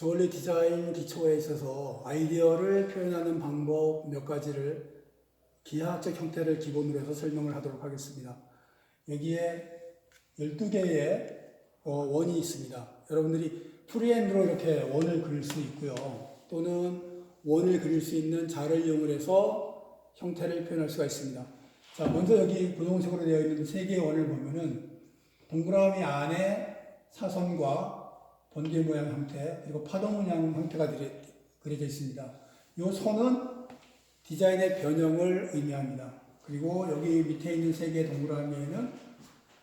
주얼리 디자인 기초에 있어서 아이디어를 표현하는 방법 몇 가지를 기하학적 형태를 기본으로 해서 설명을 하도록 하겠습니다. 여기에 12개의 어, 원이 있습니다. 여러분들이 프리핸드로 이렇게 원을 그릴 수 있고요. 또는 원을 그릴 수 있는 자를 이용을 해서 형태를 표현할 수가 있습니다. 자, 먼저 여기 분홍색으로 되어 있는 세 개의 원을 보면은 동그라미 안에 사선과 번개 모양 형태 그리고 파도 모양 형태가 그려- 그려져 있습니다. 이 선은 디자인의 변형을 의미합니다. 그리고 여기 밑에 있는 세 개의 동그라미에는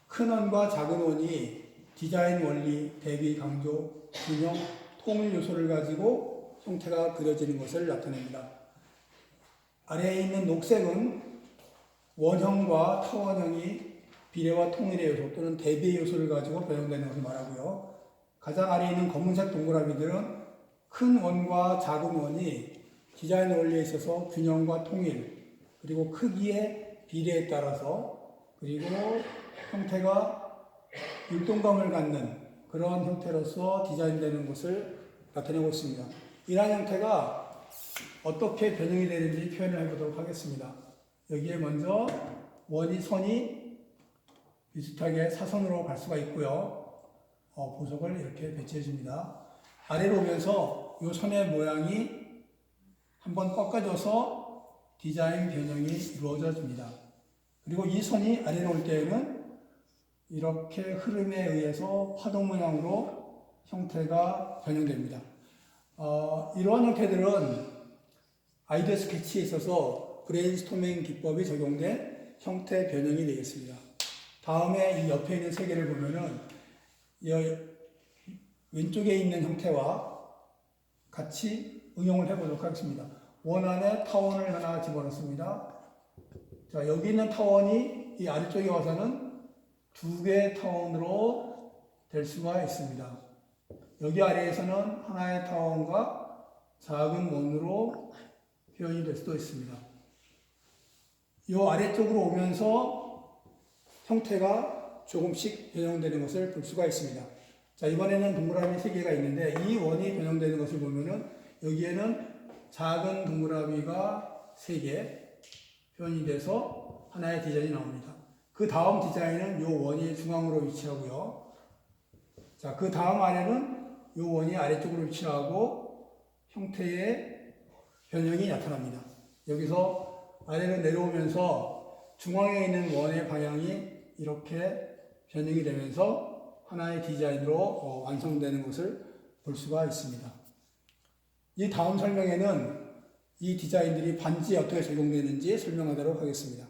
큰 원과 작은 원이 디자인 원리, 대비, 강조, 균형, 통일 요소를 가지고 형태가 그려지는 것을 나타냅니다. 아래에 있는 녹색은 원형과 타원형이 비례와 통일의 요소 또는 대비의 요소를 가지고 변형되는 것을 말하고요. 가장 아래에 있는 검은색 동그라미들은 큰 원과 작은 원이 디자인 원리에 있어서 균형과 통일 그리고 크기의 비례에 따라서 그리고 형태가 율동감을 갖는 그런 형태로서 디자인되는 것을 나타내고 있습니다. 이러한 형태가 어떻게 변형이 되는지 표현을 해보도록 하겠습니다. 여기에 먼저 원이 선이 비슷하게 사선으로 갈 수가 있고요. 어, 보석을 이렇게 배치해 줍니다. 아래로 오면서 이 선의 모양이 한번 꺾어져서 디자인 변형이 이루어져 줍니다. 그리고 이 선이 아래로 올 때에는 이렇게 흐름에 의해서 파동 모양으로 형태가 변형됩니다. 어, 이러한 형태들은 아이디어 스케치에 있어서 브레인스토밍 기법이 적용된 형태 변형이 되겠습니다. 다음에 이 옆에 있는 세 개를 보면은 이 왼쪽에 있는 형태와 같이 응용을 해보도록 하겠습니다. 원 안에 타원을 하나 집어넣습니다. 자, 여기 있는 타원이 이 아래쪽에 와서는 두 개의 타원으로 될 수가 있습니다. 여기 아래에서는 하나의 타원과 작은 원으로 표현이 될 수도 있습니다. 이 아래쪽으로 오면서 형태가 조금씩 변형되는 것을 볼 수가 있습니다. 자, 이번에는 동그라미 세 개가 있는데 이 원이 변형되는 것을 보면은 여기에는 작은 동그라미가 세개 표현이 돼서 하나의 디자인이 나옵니다. 그 다음 디자인은 이 원이 중앙으로 위치하고요. 자, 그 다음 아래는 이 원이 아래쪽으로 위치하고 형태의 변형이 나타납니다. 여기서 아래로 내려오면서 중앙에 있는 원의 방향이 이렇게 변형이 되면서 하나의 디자인으로 어, 완성되는 것을 볼 수가 있습니다. 이 다음 설명에는 이 디자인들이 반지에 어떻게 적용되는지 설명하도록 하겠습니다.